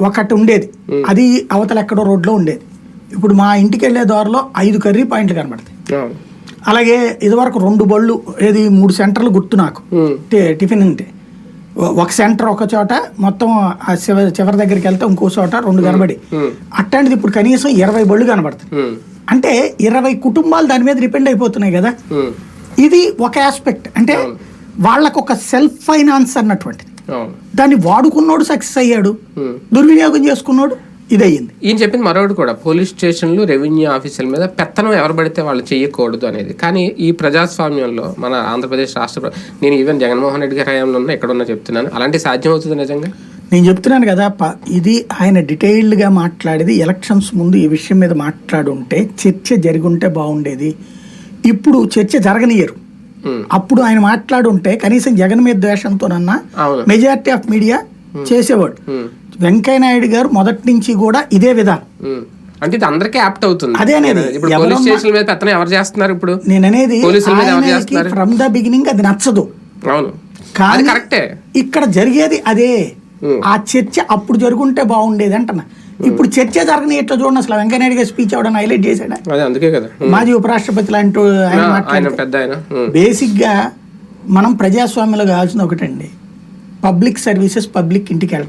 ఒకటి ఉండేది. అది అవతల ఎక్కడో రోడ్లో ఉండేది. ఇప్పుడు మా ఇంటికి వెళ్ళే దారిలో ఐదు కర్రీ పాయింట్లు కనబడతాయి. అలాగే ఇదివరకు రెండు బళ్ళు ఏది మూడు సెంటర్లు గుర్తు నాకు. టిఫిన్ ఒ- ఒక సెంటర్ ఒక చోట మొత్తం చివరి దగ్గరికి వెళ్తే ఇంకో చోట రెండు కనబడి. అట్లాంటిది ఇప్పుడు కనీసం ఇరవై బళ్ళు కనబడుతుంది ఉమ్. అంటే ఇరవై కుటుంబాలు దాని మీద డిపెండ్ అయిపోతున్నాయి కదా. ఇది ఒక ఆస్పెక్ట్. అంటే వాళ్ళకు ఒక సెల్ఫ్ ఫైనాన్స్ అన్నటువంటిది. దాన్ని వాడుకున్నోడు సక్సెస్ అయ్యాడు. దుర్వినియోగం చేసుకున్నోడు ఇదయ్యింది. ఈయన చెప్పింది మరొకటి కూడా పోలీస్ స్టేషన్లు రెవెన్యూ ఆఫీసుల మీద పెత్తనం ఎవరు పడితే వాళ్ళు చేయకూడదు అనేది. కానీ ఈ ప్రజాస్వామ్యంలో మన ఆంధ్రప్రదేశ్ రాష్ట్ర నేను ఈవెన్ జగన్మోహన్ రెడ్డి గారి హయాంలో ఉన్నా ఎక్కడున్నా చెప్తున్నాను. అలాంటి సాధ్యం అవుతుంది నిజంగా? నేను చెప్తున్నాను కదా ప- ఇది ఆయన డీటెయిల్డ్గా మాట్లాడేది ఎలక్షన్స్ ముందు ఈ విషయం మీద మాట్లాడుంటే చర్చ జరిగి ఉంటే బాగుండేది. ఇప్పుడు చర్చ జరగనియరు. అప్పుడు ఆయన మాట్లాడుంటే కనీసం జగన్ మీద ద్వేషంతోనన్నా మెజారిటీ ఆఫ్ మీడియా చేసేవాడు. ఉమ్. వెంకయ్య నాయుడు గారు మొదటి నుంచి కూడా ఇదే విధానం. ఉమ్. అంటే ఇది అందరికీ యాప్ట్ అవుతుంది. అదే అనేది. ఇప్పుడు పోలీస్ స్టేషన్ల మీద పెత్తనం ఎవరు చేస్తున్నారు ఇప్పుడు? నేను అనేది పోలీసుల మీద ఎవరు ఆయనకి చేస్తున్నారు? ఫ్రమ్ ద బిగినింగ్ అది నచ్చదు. అవును. కానీ కరెక్టే ఇక్కడ జరిగేది అదే. ఉమ్. ఆ చర్చ అప్పుడు జరుగుంటే బాగుండేది అంటున్నా. ఇప్పుడు చర్చ జరగని ఎట్లా చూడండి అసలు? వెంకయ్యనాయుడు గారి స్పీచ్ అవడం హైలైట్ చేశాడా? అదే అందుకే కదా. మాజీ ఉపరాష్ట్రపతి లాంటి ఆయన పెద్ద ఆయన. ఉమ్. బేసిక్గా మనం ప్రజాస్వామ్యంలో కావాల్సిన ఒకటండి. పబ్లిక్ సర్వీసెస్ పబ్లిక్ ఇంటికి వెళ్తాం